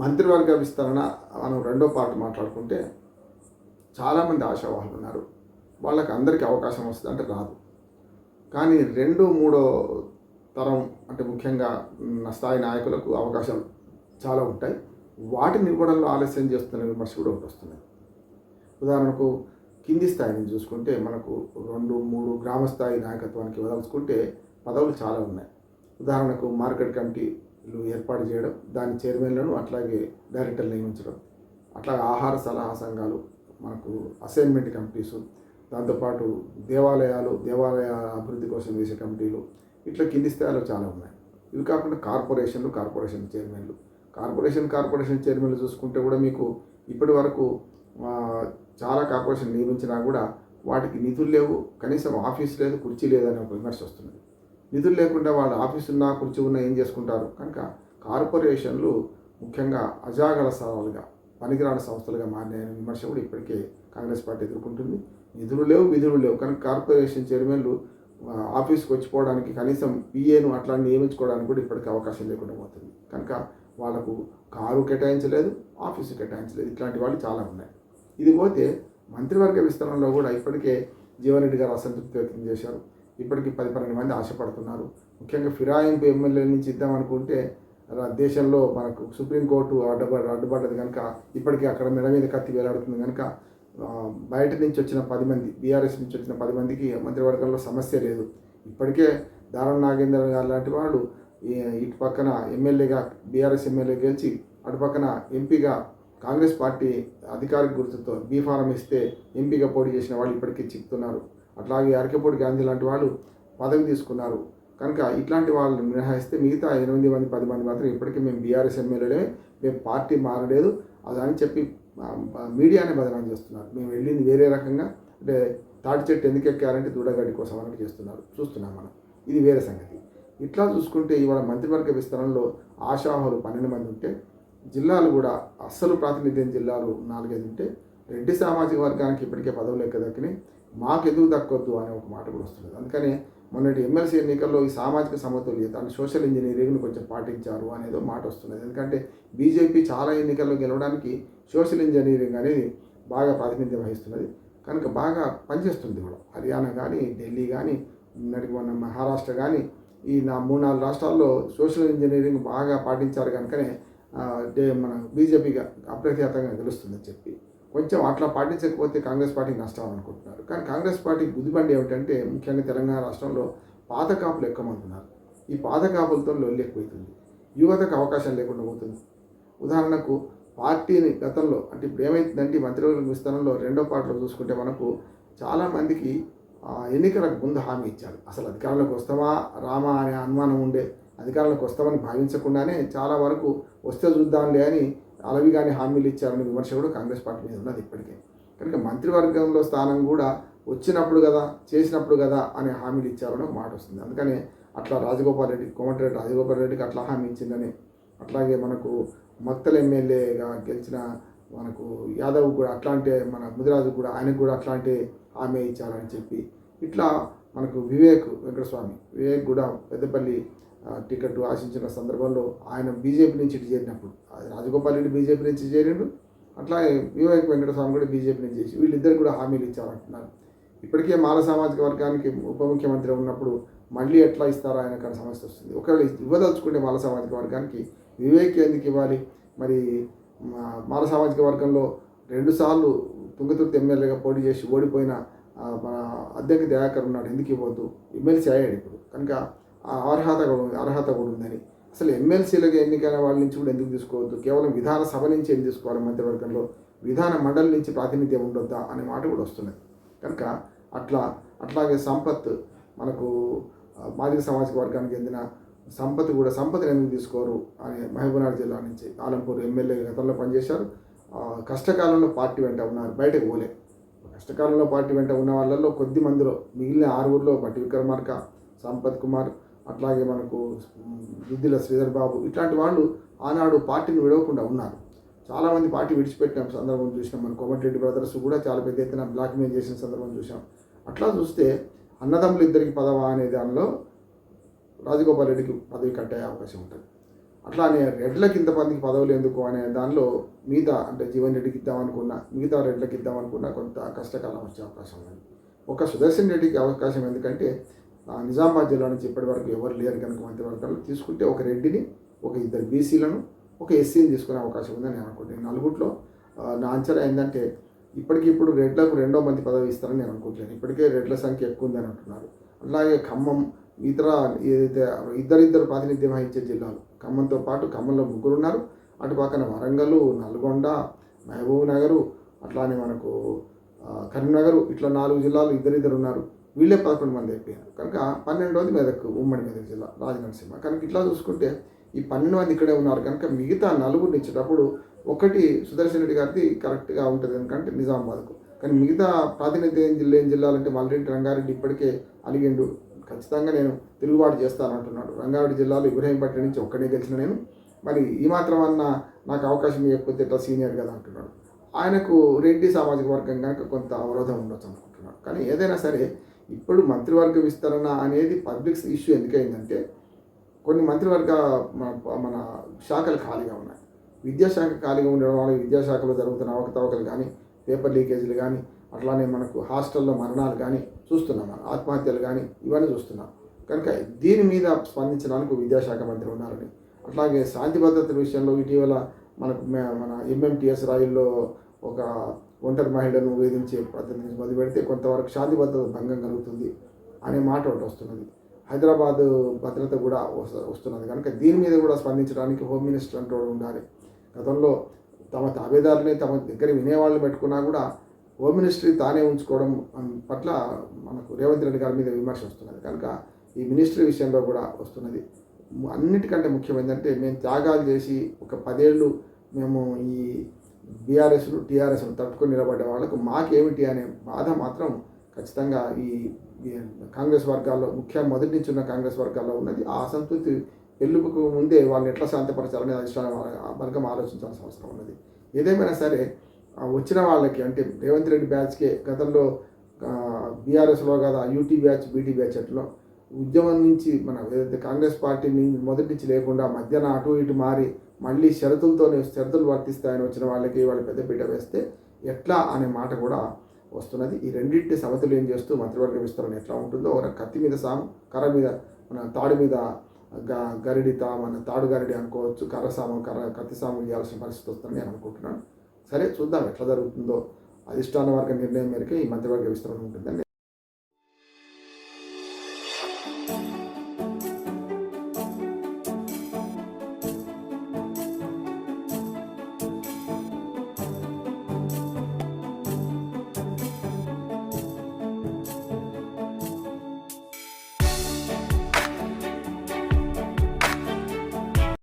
మంత్రివర్గ విస్తరణ మనం రెండో పార్ట్ మాట్లాడుకుంటే చాలామంది ఆశావాహులు ఉన్నారు. వాళ్ళకి అందరికీ అవకాశం వస్తుంది అంటే రాదు. కానీ రెండో మూడో తరం అంటే ముఖ్యంగా స్థాయి నాయకులకు అవకాశం చాలా ఉంటాయి. వాటిని ఇవ్వడంలో ఆలస్యం చేస్తున్న విమర్శ కూడా ఒకటి వస్తుంది ఉదాహరణకు కింది స్థాయిని చూసుకుంటే మనకు రెండు మూడు గ్రామ స్థాయి నాయకత్వానికి వదలుచుకుంటే పదవులు చాలా ఉన్నాయి. ఉదాహరణకు మార్కెట్ కమిటీ ఏర్పాటు చేయడం దాని చైర్మన్లను అట్లాగే డైరెక్టర్లు నియమించడం. అట్లాగే ఆహార సలహా సంఘాలు మనకు అసైన్మెంట్ కమిటీసు దాంతోపాటు దేవాలయాలు దేవాలయ అభివృద్ధి కోసం వేసే కమిటీలు ఇట్లా కింది స్థాయిలో చాలా ఉన్నాయి. ఇవి కాకుండా కార్పొరేషన్లు కార్పొరేషన్ చైర్మన్లు. కార్పొరేషన్ కార్పొరేషన్ చైర్మన్లు చూసుకుంటే కూడా మీకు ఇప్పటి వరకు చాలా కార్పొరేషన్ నియమించినా కూడా వాటికి నిధులు లేవు కనీసం ఆఫీస్ లేదు కుర్చీ లేదనే ఒక విమర్శ వస్తున్నది. నిధులు లేకుండా వాళ్ళ ఆఫీస్ ఉన్నా కుర్చీ ఉన్నా ఏం చేసుకుంటారు? కనుక కార్పొరేషన్లు ముఖ్యంగా అజాగల స్థలాలుగా పనికిరాని సంస్థలుగా మారినాయని విమర్శ కూడా ఇప్పటికే కాంగ్రెస్ పార్టీ ఎదుర్కొంటుంది. నిధులు లేవు విధులు లేవు. కనుక కార్పొరేషన్ చైర్మన్లు ఆఫీస్కి వచ్చిపోవడానికి కనీసం పిఏను అట్లా నియమించుకోవడానికి కూడా ఇప్పటికీ అవకాశం లేకుండా పోతుంది. కనుక వాళ్ళకు కారు కేటాయించలేదు ఆఫీసు కేటాయించలేదు. ఇట్లాంటి వాళ్ళు చాలా ఉన్నాయి. ఇది పోతే మంత్రివర్గ విస్తరణలో కూడా ఇప్పటికే జీవన్ రెడ్డి గారు అసంతృప్తి వ్యక్తం చేశారు. ఇప్పటికీ పది పన్నెండు మంది ఆశపడుతున్నారు. ముఖ్యంగా ఫిరాయింపు ఎమ్మెల్యే నుంచి ఇద్దామనుకుంటే అలా దేశంలో మనకు సుప్రీంకోర్టు అడ్డుపడ అడ్డుపడ్డది కనుక ఇప్పటికీ అక్కడ మెడ మీద కత్తి వేలాడుతుంది కనుక బయట నుంచి వచ్చిన పది మంది బీఆర్ఎస్ నుంచి వచ్చిన పది మందికి మంత్రివర్గంలో సమస్య లేదు. ఇప్పటికే దారుణ నాగేంద్ర గారు లాంటి వాళ్ళు ఇటు పక్కన ఎమ్మెల్యేగా బీఆర్ఎస్ ఎమ్మెల్యే గెలిచి అటు పక్కన ఎంపీగా కాంగ్రెస్ పార్టీ అధికారిక గుర్తుతో బీఫారం ఇస్తే ఎంపీగా పోటీ చేసిన వాళ్ళు ఇప్పటికీ చిక్కుతున్నారు అట్లాగే అరకెపూడి గాంధీ లాంటి వాళ్ళు పదవి తీసుకున్నారు. కనుక ఇట్లాంటి వాళ్ళని మినహాయిస్తే మిగతా ఎనిమిది మంది పది మంది మాత్రం ఇప్పటికీ మేము బీఆర్ఎస్ ఎమ్మెల్యేలే మేము పార్టీ మారలేదు అది అని చెప్పి మీడియానే బదనాం చేస్తున్నారు. మేము వెళ్ళింది వేరే రకంగా అంటే తాటి చెట్టు ఎందుకు ఎక్కారంటే దూడగడ్డి కోసం అన్నట్టు చేస్తున్నారు. చూస్తున్నాం మనం. ఇది వేరే సంగతి. ఇట్లా చూసుకుంటే ఇవాళ మంత్రివర్గ విస్తరణలో ఆశాహులు పన్నెండు మంది ఉంటే జిల్లాలు కూడా అస్సలు ప్రాతినిధ్యం జిల్లాలు నాలుగైదు ఉంటే రెడ్డి సామాజిక వర్గానికి ఇప్పటికే పదవులు ఎక్క దక్కినాయి మాకు ఎందుకు దక్కొద్దు అనే ఒక మాట కూడా వస్తుంది అందుకని మొన్నటి ఎమ్మెల్సీ ఎన్నికల్లో ఈ సామాజిక సమతుల్యత అంటే సోషల్ ఇంజనీరింగ్ను కొంచెం పాటించారు అనేదో మాట వస్తున్నది. ఎందుకంటే బీజేపీ చాలా ఎన్నికల్లో గెలవడానికి సోషల్ ఇంజనీరింగ్ అనేది బాగా ప్రాతినిధ్యం వహిస్తున్నది. కనుక బాగా పనిచేస్తుంది కూడా హర్యానా కానీ ఢిల్లీ కానీ నిన్నటికి మన మహారాష్ట్ర కానీ ఈ నా మూడు నాలుగు రాష్ట్రాల్లో సోషల్ ఇంజనీరింగ్ బాగా పాటించారు కనుకనే డే- మన బీజేపీగా అప్రఖ్యాతంగా గెలుస్తుందని చెప్పి. కొంచెం అట్లా పాటించకపోతే కాంగ్రెస్ పార్టీకి నష్టం అనుకుంటున్నాను. కానీ కాంగ్రెస్ పార్టీ గుదిబండి ఏమిటంటే ముఖ్యంగా తెలంగాణ రాష్ట్రంలో పాత కాపులు ఎక్కువ ఉన్నారు. ఈ పాత కాపులతో లొల్లి ఎక్కువైతుంది. యువతకు అవకాశం లేకుండా పోతుంది. ఉదాహరణకు పార్టీని గతంలో అంటే ఇప్పుడు ఏమైందంటే మంత్రివర్గ విస్తరణలో రెండో పార్టీలో చూసుకుంటే మనకు చాలామందికి ఎన్నికలకు ముందు హామీ ఇచ్చారు. అసలు అధికారంలోకి వస్తామా రామా అనే అనుమానం ఉండే. అధికారంలోకి వస్తామని భావించకుండానే చాలా వరకు వస్తే చూద్దాంలే అని అలవిగానే హామీలు ఇచ్చారని విమర్శ కూడా కాంగ్రెస్ పార్టీ మీద ఉన్నది ఇప్పటికే. కనుక మంత్రివర్గంలో స్థానం కూడా వచ్చినప్పుడు కదా చేసినప్పుడు కదా అనే హామీలు ఇచ్చారని ఒక మాట వస్తుంది. అందుకని అట్లా రాజగోపాల్ రెడ్డి కోమటిరెడ్డి రాజగోపాల్ రెడ్డికి అట్లా హామీ ఇచ్చిందని అట్లాగే మనకు మక్తల్ ఎమ్మెల్యేగా గెలిచిన మనకు యాదవ్ కూడా అట్లాంటి మన ముదిరాజు కూడా ఆయనకు కూడా అట్లాంటి హామీ ఇచ్చారని చెప్పి ఇట్లా మనకు వివేక్ వెంకటస్వామి వివేక్ కూడా పెద్దపల్లి టికెట్ ఆశించిన సందర్భంలో ఆయన బీజేపీ నుంచి ఇటు చేరినప్పుడు. రాజగోపాల్ రెడ్డి బీజేపీ నుంచి చేరిండు. అట్లాగే వివేక్ వెంకటస్వామి కూడా బీజేపీ నుంచి చేసి వీళ్ళిద్దరు కూడా హామీలు ఇచ్చారంటున్నారు. ఇప్పటికే మాల సామాజిక వర్గానికి ఉప ముఖ్యమంత్రి ఉన్నప్పుడు మళ్ళీ ఎట్లా ఇస్తారా అనే కానీ సమస్య వస్తుంది. ఒకవేళ ఇవ్వదలుచుకుంటే మాల సామాజిక వర్గానికి వివేక్ ఎందుకు ఇవ్వాలి? మరి మా- మాల సామాజిక వర్గంలో రెండుసార్లు తుంగతుర్తి ఎమ్మెల్యేగా పోటీ చేసి ఓడిపోయిన మన అధ్యక్ష దయాకర్ ఉన్నాడు. ఎందుకు ఇవ్వద్దు? ఎమ్మెల్సీ అయ్యాడు ఇప్పుడు. కనుక ఆ అర్హత కూడా అర్హత కూడా ఉందని అసలు ఎమ్మెల్సీలకు ఎన్నికైన వాళ్ళ నుంచి కూడా ఎందుకు తీసుకోవద్దు? కేవలం విధాన సభ నుంచి ఏం తీసుకోవాలి మంత్రివర్గంలో? విధాన మండలి నుంచి ప్రాతినిధ్యం ఉండొద్దా? అనే మాట కూడా వస్తున్నది కనుక అట్లా అట్లాగే సంపత్ మనకు మాదిక సామాజిక వర్గానికి చెందిన సంపత్ కూడా సంపత్ని ఎందుకు తీసుకోరు? అని మహబూబ్నగర్ జిల్లా నుంచి ఆలంపూర్ ఎమ్మెల్యే గతంలో పనిచేశారు. కష్టకాలంలో పార్టీ వెంట ఉన్నారు. బయటకు పోలే. కష్టకాలంలో పార్టీ వెంట ఉన్న వాళ్ళల్లో కొద్ది మందిలో మిగిలిన ఆరుగురిలో పట్టి విక్రమార్క సంపత్ కుమార్ అట్లాగే మనకు విద్యుల శ్రీధర్ బాబు ఇట్లాంటి వాళ్ళు ఆనాడు పార్టీని విడవకుండా ఉన్నారు. చాలామంది పార్టీ విడిచిపెట్టిన సందర్భం చూసినాం. మన కోమటిరెడ్డి బ్రదర్స్ కూడా చాలా పెద్ద ఎత్తున బ్లాక్మెయిల్ చేసిన సందర్భం చూసాం అట్లా చూస్తే అన్నదమ్ములు ఇద్దరికి పదవా అనే దానిలో రాజగోపాల్ రెడ్డికి పదవి కట్టే అవకాశం ఉంటుంది. అట్లానే రెడ్లకి ఇంతమందికి పదవులు ఎందుకు అనే దానిలో మిగతా అంటే జీవన్ రెడ్డికి ఇద్దామనుకున్నా మిగతా రెడ్లకి ఇద్దామనుకున్నా కొంత కష్టకాలం వచ్చే అవకాశం ఉంది ఒక సుదర్శన్ రెడ్డికి అవకాశం ఎందుకంటే నిజామాబాద్ జిల్లా నుంచి ఇప్పటి వరకు ఎవరు లేరు కనుక మంత్రివర్గాలు తీసుకుంటే ఒక రెడ్డిని ఒక ఇద్దరు బీసీలను ఒక ఎస్సీని తీసుకునే అవకాశం ఉందని నేను అనుకుంటున్నాను. నలుగురిలో నా అంచనా ఏంటంటే ఇప్పటికిప్పుడు రెడ్లకు రెండో మంది పదవి ఇస్తారని నేను అనుకుంటున్నాను. ఇప్పటికే రెడ్ల సంఖ్య ఎక్కువ ఉందని అంటున్నారు. అలాగే ఖమ్మం ఇతర ఏదైతే ఇద్దరిద్దరు ప్రాతినిధ్యం వహించే జిల్లాలు ఖమ్మంతో పాటు ఖమ్మంలో ముగ్గురు ఉన్నారు. అటు పక్కన వరంగల్ నల్గొండ మహబూబ్ నగరు అట్లానే మనకు కరీంనగర్ ఇట్లా నాలుగు జిల్లాలు ఇద్దరిద్దరు ఉన్నారు. వీళ్ళే పదకొండు మంది అయిపోయారు. కనుక పన్నెండోది మెదక్ ఉమ్మడి మెదక్ జిల్లా రాజనరసింహ కనుక ఇట్లా చూసుకుంటే ఈ పన్నెండు మంది ఇక్కడే ఉన్నారు. కనుక మిగతా నలుగురిని ఇచ్చేటప్పుడు ఒకటి సుదర్శన్ రెడ్డి గారిది కరెక్ట్గా ఉంటుంది ఎందుకంటే నిజామాబాద్కు. కానీ మిగతా ప్రాతినిధ్యం జిల్లా ఏం జిల్లాలంటే మల్రెడ్డి రంగారెడ్డి ఇప్పటికే అలిగిండు. ఖచ్చితంగా నేను తిరుగుబాటు చేస్తానంటున్నాడు రంగారెడ్డి జిల్లాలో ఇబ్రహీంపట్నం నుంచి ఒక్కడే గెలిచిన నేను. మరి ఈ మాత్రం అన్న నాకు అవకాశం ఇవ్వకపోతే ఇట్లా సీనియర్ కదా అంటున్నాడు. ఆయనకు రెడ్డి సామాజిక వర్గం కనుక కొంత అవరోధం ఉండొచ్చు అనుకుంటున్నాడు కానీ ఏదైనా సరే ఇప్పుడు మంత్రివర్గ విస్తరణ అనేది పబ్లిక్ ఇష్యూ ఎందుకైందంటే కొన్ని మంత్రివర్గ మన- మన శాఖలు ఖాళీగా ఉన్నాయి. విద్యాశాఖ ఖాళీగా ఉండడం వల్ల విద్యాశాఖలో జరుగుతున్న అవకతవకలు కానీ పేపర్ లీకేజీలు కానీ అట్లానే మనకు హాస్టల్లో మరణాలు కానీ చూస్తున్నాం మనం. ఆత్మహత్యలు కానీ ఇవన్నీ చూస్తున్నాం. కనుక దీని మీద స్పందించడానికి విద్యాశాఖ మంత్రి ఉన్నారని. అట్లాగే శాంతి భద్రతల విషయంలో ఇటీవల మనకు మన ఎంఎంటీఎస్ రైల్లో ఒక ఒంటరి మహిళను వేధించే పద్ధతి మొదలు పెడితే కొంతవరకు శాంతి భద్రత భంగం కలుగుతుంది అనే మాట ఒకటి వస్తున్నది. హైదరాబాద్ భద్రత కూడా వస్తున్నది. కనుక దీని మీద కూడా స్పందించడానికి హోమ్ మినిస్టర్ అంటూ ఉండాలి. గతంలో తమ తాబేదారులే తమ దగ్గర వినేవాళ్ళు పెట్టుకున్నా కూడా హోమ్ మినిస్ట్రీ తానే ఉంచుకోవడం పట్ల మనకు రేవంత్ రెడ్డి గారి మీద విమర్శ వస్తున్నది. కనుక ఈ మినిస్ట్రీ విషయంలో కూడా వస్తున్నది. అన్నిటికంటే ముఖ్యమైనదంటే మేము త్యాగాలు చేసి ఒక పదేళ్ళు మేము ఈ బీఆర్ఎస్లు టీఆర్ఎస్లు తట్టుకొని నిలబడ్డ వాళ్ళకు మాకేమిటి అనే బాధ మాత్రం ఖచ్చితంగా ఈ కాంగ్రెస్ వర్గాల్లో ముఖ్య మొదటి నుంచి ఉన్న కాంగ్రెస్ వర్గాల్లో ఉన్నది. ఆ అసంతృప్తి పెళ్ళుకు ముందే వాళ్ళని ఎట్లా శాంతపరచాలనే అధిష్టానం వర్గం ఆలోచించాల్సిన అవసరం ఉన్నది. ఏదేమైనా సరే వచ్చిన వాళ్ళకి అంటే రేవంత్ రెడ్డి బ్యాచ్కే గతంలో బీఆర్ఎస్లో కదా యూటీ బ్యాచ్ బీటీ బ్యాచ్ అట్లా ఉద్యమం నుంచి మన ఏదైతే కాంగ్రెస్ పార్టీని మొదటి నుంచి లేకుండా మధ్యాహ్న అటు ఇటు మారి మళ్ళీ షరతులతోనే షరతులు వర్తిస్తాయని వచ్చిన వాళ్ళకి వాళ్ళు పెద్దపీట వేస్తే ఎట్లా అనే మాట కూడా వస్తున్నది. ఈ రెండింటి సమతుల్యం చేస్తూ మంత్రివర్గ విస్తరణ ఎట్లా ఉంటుందో ఒక కత్తి మీద సాము కర్ర మీద మన తాడు మీద గ గరిడిత మన తాడు గరిడి అనుకోవచ్చు కర్ర సాము కర్ర కత్తి సాము ఇవ్వాల్సిన పరిస్థితి వస్తుందని నేను అనుకుంటున్నాను. సరే చూద్దాం ఎట్లా జరుగుతుందో. అధిష్టాన వర్గ నిర్ణయం మేరకు ఈ మంత్రివర్గ విస్తరణ ఉంటుందని